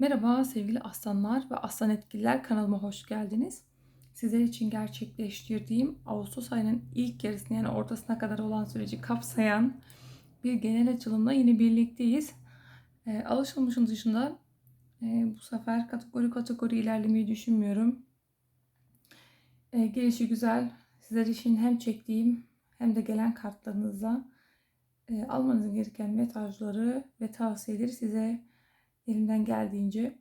Merhaba sevgili aslanlar ve aslan etkililer kanalıma hoş geldiniz. Sizler için gerçekleştirdiğim Ağustos ayının ilk yarısına yani ortasına kadar olan süreci kapsayan bir genel açılımla yine birlikteyiz. E, alışılmışın dışında e, bu sefer kategori kategori ilerlemeyi düşünmüyorum. E, gelişi güzel. Sizler için hem çektiğim hem de gelen kartlarınızla e, almanız gereken mesajları ve tavsiyeleri size elimden geldiğince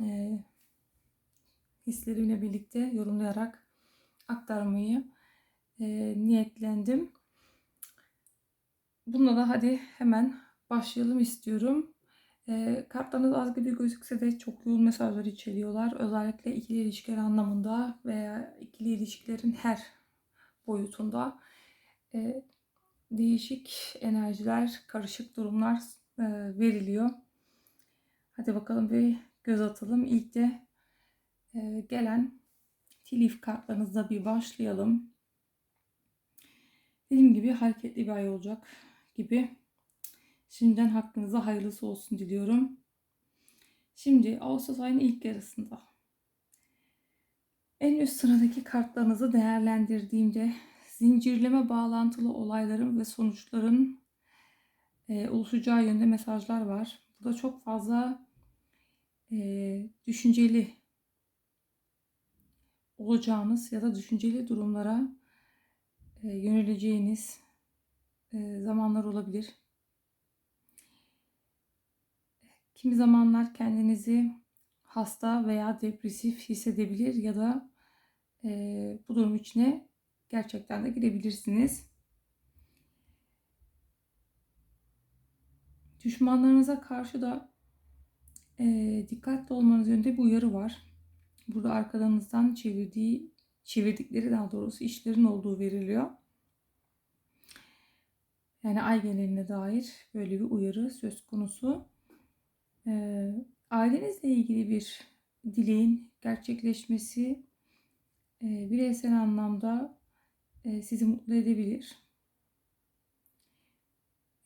e, hislerimle birlikte yorumlayarak aktarmayı e, niyetlendim. Bununla da hadi hemen başlayalım istiyorum. E, kartlarınız az gibi gözükse de çok yoğun mesajlar içeriyorlar. Özellikle ikili ilişkiler anlamında veya ikili ilişkilerin her boyutunda e, değişik enerjiler, karışık durumlar e, veriliyor. Hadi bakalım bir göz atalım. İlk de e, gelen tilif kartlarınızla bir başlayalım. Dediğim gibi hareketli bir ay olacak gibi. Şimdiden hakkınıza hayırlısı olsun diliyorum. Şimdi Ağustos ayının ilk yarısında en üst sıradaki kartlarınızı değerlendirdiğimde zincirleme bağlantılı olayların ve sonuçların e, oluşacağı yönde mesajlar var. Burada çok fazla e, düşünceli olacağınız ya da düşünceli durumlara e, yöneleceğiniz e, zamanlar olabilir. Kimi zamanlar kendinizi hasta veya depresif hissedebilir ya da e, bu durum içine gerçekten de girebilirsiniz. Düşmanlarınıza karşı da e, dikkatli olmanız yönünde bir uyarı var. Burada arkalarınızdan çevirdiği, çevirdikleri daha doğrusu işlerin olduğu veriliyor. Yani ay geneline dair böyle bir uyarı söz konusu. E, ailenizle ilgili bir dileğin gerçekleşmesi e, bireysel anlamda e, sizi mutlu edebilir.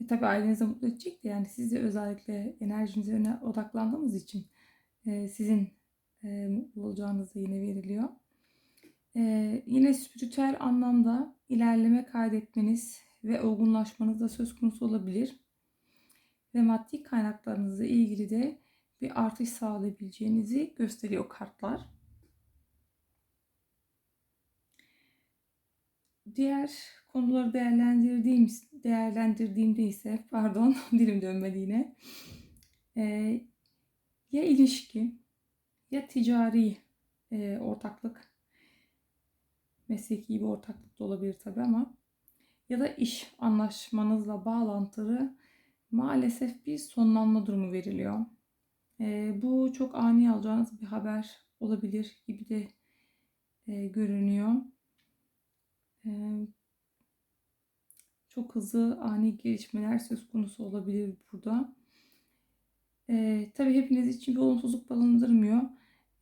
E, tabii ailenizi mutlu edecek de yani siz de özellikle enerjinize öne odaklandığınız için e, sizin e, mutlu olacağınız da yine veriliyor. E, yine spiritüel anlamda ilerleme kaydetmeniz ve olgunlaşmanız da söz konusu olabilir. Ve maddi kaynaklarınızla ilgili de bir artış sağlayabileceğinizi gösteriyor kartlar. Diğer konuları değerlendirdiğim değerlendirdiğimde ise pardon dilim dönmedi yine. Ee, ya ilişki ya ticari e, ortaklık mesleki bir ortaklık da olabilir tabi ama ya da iş anlaşmanızla bağlantılı maalesef bir sonlanma durumu veriliyor. E, bu çok ani alacağınız bir haber olabilir gibi de e, görünüyor. E, çok hızlı ani gelişmeler söz konusu olabilir burada. E, tabii hepiniz için bir olumsuzluk barındırmıyor.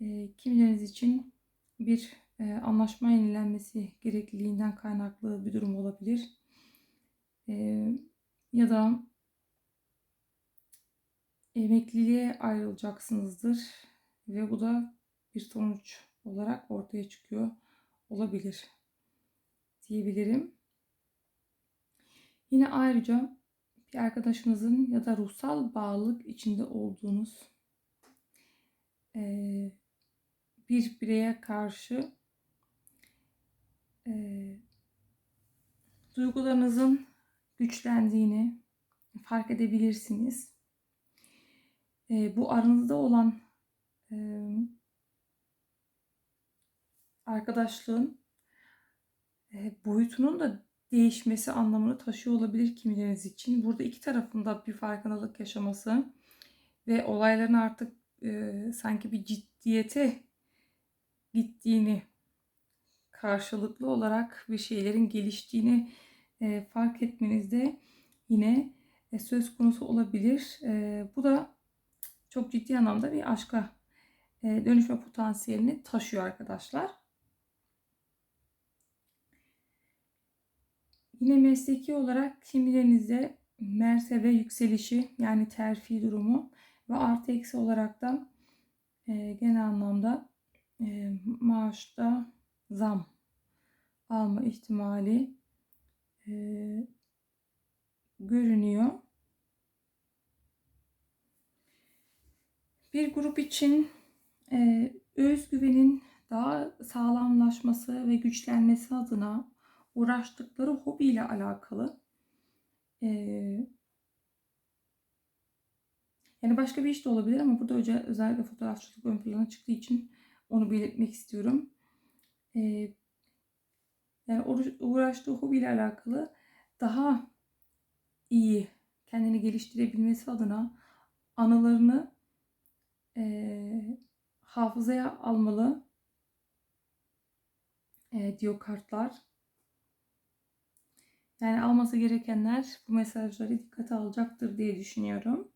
E, kimileriniz için bir e, anlaşma yenilenmesi gerekliliğinden kaynaklı bir durum olabilir. E, ya da emekliliğe ayrılacaksınızdır ve bu da bir sonuç olarak ortaya çıkıyor olabilir diyebilirim. Yine ayrıca bir arkadaşınızın ya da ruhsal bağlılık içinde olduğunuz bir bireye karşı duygularınızın güçlendiğini fark edebilirsiniz. bu aranızda olan arkadaşlığın boyutunun da değişmesi anlamını taşıyor olabilir kimileriniz için. Burada iki tarafında bir farkındalık yaşaması ve olayların artık e, sanki bir ciddiyete gittiğini karşılıklı olarak bir şeylerin geliştiğini e, fark etmenizde yine e, söz konusu olabilir. E, bu da çok ciddi anlamda bir aşka e, dönüşme potansiyelini taşıyor arkadaşlar. Yine mesleki olarak kimilerinizde mertebe yükselişi yani terfi durumu ve artı eksi olarak da e, genel anlamda e, maaşta zam alma ihtimali e, görünüyor. Bir grup için e, özgüvenin daha sağlamlaşması ve güçlenmesi adına uğraştıkları hobiyle alakalı e, yani başka bir iş de olabilir ama burada özel, özellikle fotoğrafçılık ön plana çıktığı için onu belirtmek istiyorum. E, yani uğraştığı hobiyle alakalı daha iyi kendini geliştirebilmesi adına anılarını e, hafızaya almalı e, diyor kartlar. Yani alması gerekenler bu mesajları dikkate alacaktır diye düşünüyorum.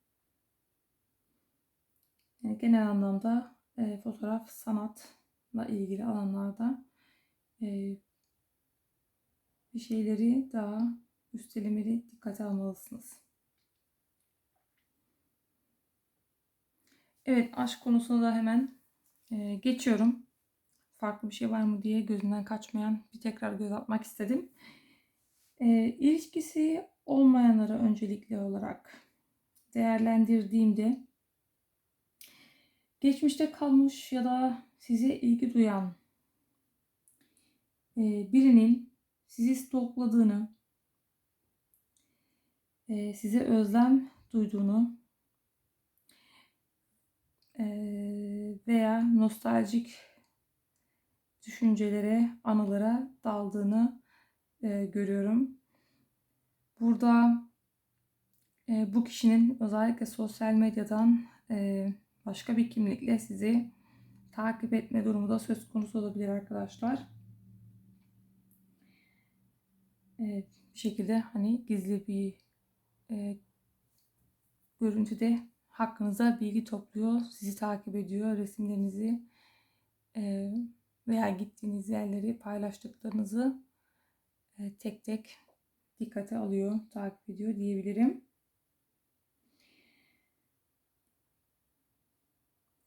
Yani genel anlamda e, fotoğraf sanatla ilgili alanlarda e, bir şeyleri daha üstelemeli dikkate almalısınız. Evet aşk konusuna da hemen e, geçiyorum. Farklı bir şey var mı diye gözünden kaçmayan bir tekrar göz atmak istedim. E, ilişkisi olmayanları öncelikli olarak değerlendirdiğimde geçmişte kalmış ya da size ilgi duyan e, birinin sizi stokladığını, e, size özlem duyduğunu e, veya nostaljik düşüncelere, anılara daldığını e, görüyorum. Burada e, bu kişinin özellikle sosyal medyadan e, başka bir kimlikle sizi takip etme durumu da söz konusu olabilir arkadaşlar. Evet, bir şekilde hani gizli bir e, görüntüde hakkınızda bilgi topluyor, sizi takip ediyor, resimlerinizi e, veya gittiğiniz yerleri paylaştıklarınızı tek tek dikkate alıyor, takip ediyor diyebilirim.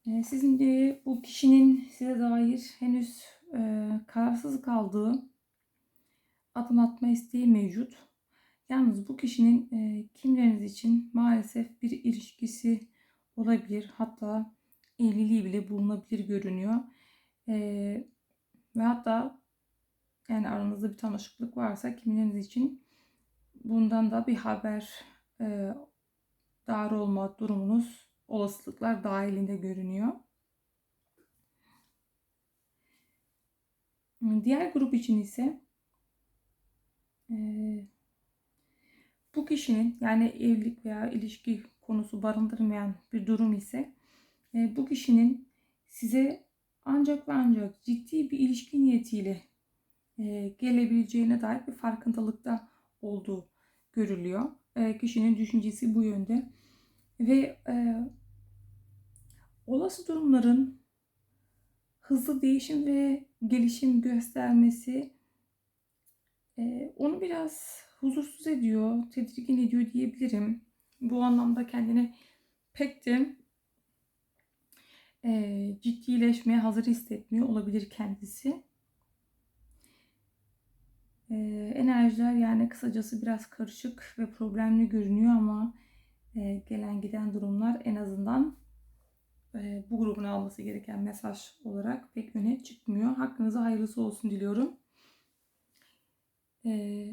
E, sizin de bu kişinin size dair henüz e, kararsız kaldığı adım atma isteği mevcut. Yalnız bu kişinin e, kimleriniz için maalesef bir ilişkisi olabilir. Hatta evliliği bile bulunabilir görünüyor. E, ve hatta yani aranızda bir tanışıklık varsa kimleriniz için bundan da bir haber e, dar olma durumunuz olasılıklar dahilinde görünüyor. Diğer grup için ise e, bu kişinin yani evlilik veya ilişki konusu barındırmayan bir durum ise e, bu kişinin size ancak ve ancak ciddi bir ilişki niyetiyle e, gelebileceğine dair bir farkındalıkta olduğu görülüyor. E, kişinin düşüncesi bu yönde ve e, olası durumların hızlı değişim ve gelişim göstermesi e, onu biraz huzursuz ediyor, tedirgin ediyor diyebilirim. Bu anlamda kendini pek de e, ciddileşmeye hazır hissetmiyor olabilir kendisi. E, enerjiler yani kısacası biraz karışık ve problemli görünüyor ama e, gelen giden durumlar en azından e, bu grubun alması gereken mesaj olarak pek öne çıkmıyor. Hakkınıza hayırlısı olsun diliyorum. E,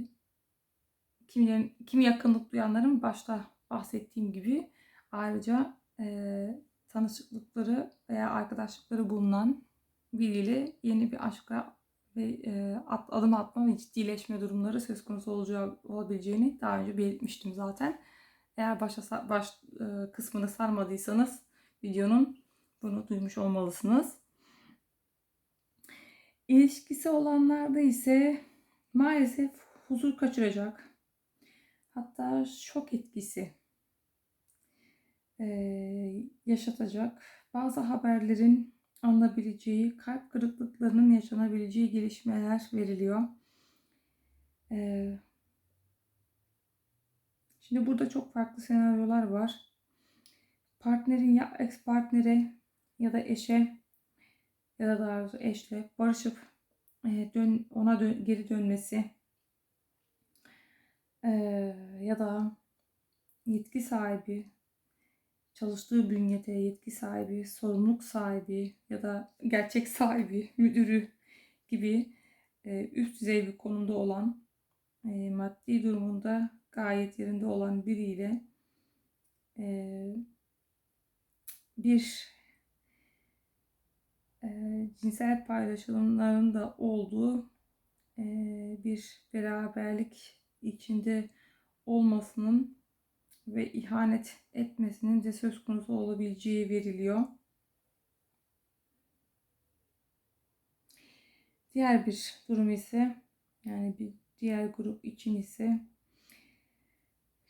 kimilerin, kimi yakınlık duyanların başta bahsettiğim gibi ayrıca e, tanışıklıkları veya arkadaşlıkları bulunan biriyle yeni bir aşka ve e, at, adım atma ve ciddileşme durumları söz konusu olacağı, olabileceğini daha önce belirtmiştim zaten. Eğer başa, baş e, kısmını sarmadıysanız videonun bunu duymuş olmalısınız. İlişkisi olanlarda ise maalesef huzur kaçıracak hatta şok etkisi e, yaşatacak bazı haberlerin alınabileceği, kalp kırıklıklarının yaşanabileceği gelişmeler veriliyor. E, şimdi burada çok farklı senaryolar var. Partnerin ya ex partnere ya da eşe ya da daha doğrusu eşle barışıp e, dön, ona dön, geri dönmesi e, ya da yetki sahibi çalıştığı bünyede yetki sahibi, sorumluluk sahibi ya da gerçek sahibi, müdürü gibi e, üst düzey bir konumda olan e, maddi durumunda gayet yerinde olan biriyle e, bir cinsel paylaşımların da olduğu bir beraberlik içinde olmasının ve ihanet etmesinin de söz konusu olabileceği veriliyor. Diğer bir durum ise yani bir diğer grup için ise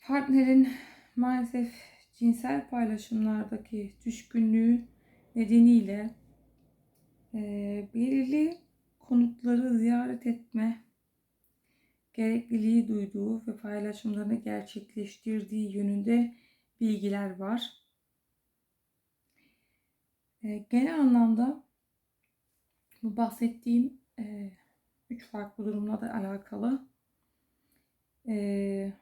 partnerin maalesef cinsel paylaşımlardaki düşkünlüğü nedeniyle e, belirli konutları ziyaret etme gerekliliği duyduğu ve paylaşımlarını gerçekleştirdiği yönünde bilgiler var. E, genel anlamda bu bahsettiğim e, üç farklı durumla da alakalı. E,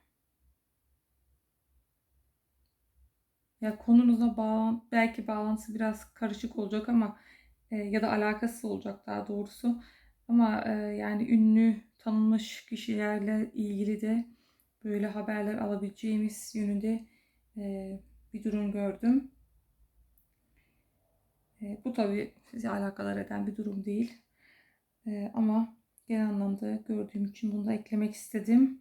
ya konunuza bağlan belki bağlantısı biraz karışık olacak ama ya da alakasız olacak daha doğrusu. Ama yani ünlü tanınmış kişilerle ilgili de böyle haberler alabileceğimiz yönünde e, bir durum gördüm. E, bu tabi sizi alakadar eden bir durum değil. E, ama genel anlamda gördüğüm için bunu da eklemek istedim.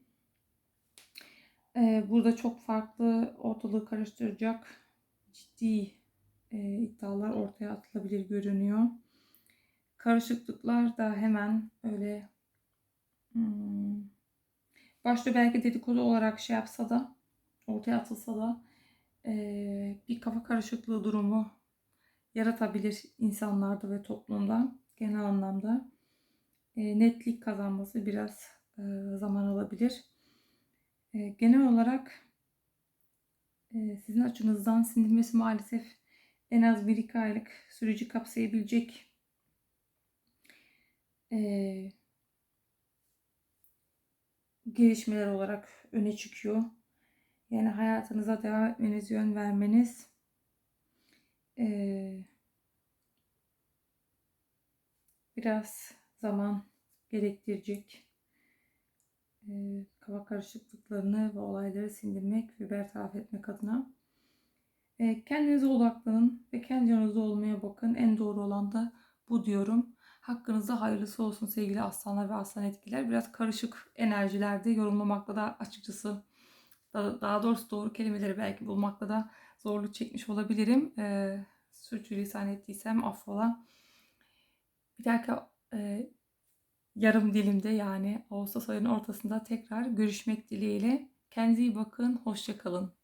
E, burada çok farklı ortalığı karıştıracak ciddi e, iddialar ortaya atılabilir görünüyor. Karışıklıklar da hemen öyle hmm, başta belki dedikodu olarak şey yapsa da ortaya atılsa da e, bir kafa karışıklığı durumu yaratabilir insanlarda ve toplumda genel anlamda e, netlik kazanması biraz e, zaman alabilir. E, genel olarak e, sizin açınızdan sindirmesi maalesef en az 1-2 aylık süreci kapsayabilecek e, gelişmeler olarak öne çıkıyor. Yani hayatınıza devam etmeniz, yön vermeniz e, biraz zaman gerektirecek. E, kafa karışıklıklarını ve olayları sindirmek ve bertaraf etmek adına. E, kendinize odaklanın ve kendi yanınızda olmaya bakın. En doğru olan da bu diyorum. Hakkınızda hayırlısı olsun sevgili aslanlar ve aslan etkiler. Biraz karışık enerjilerde yorumlamakla da açıkçası daha doğrusu doğru kelimeleri belki bulmakla da zorluk çekmiş olabilirim. E, sürçülisan ettiysem affola. Bir dakika e, yarım dilimde yani Ağustos ayının ortasında tekrar görüşmek dileğiyle. Kendinize iyi bakın. Hoşçakalın.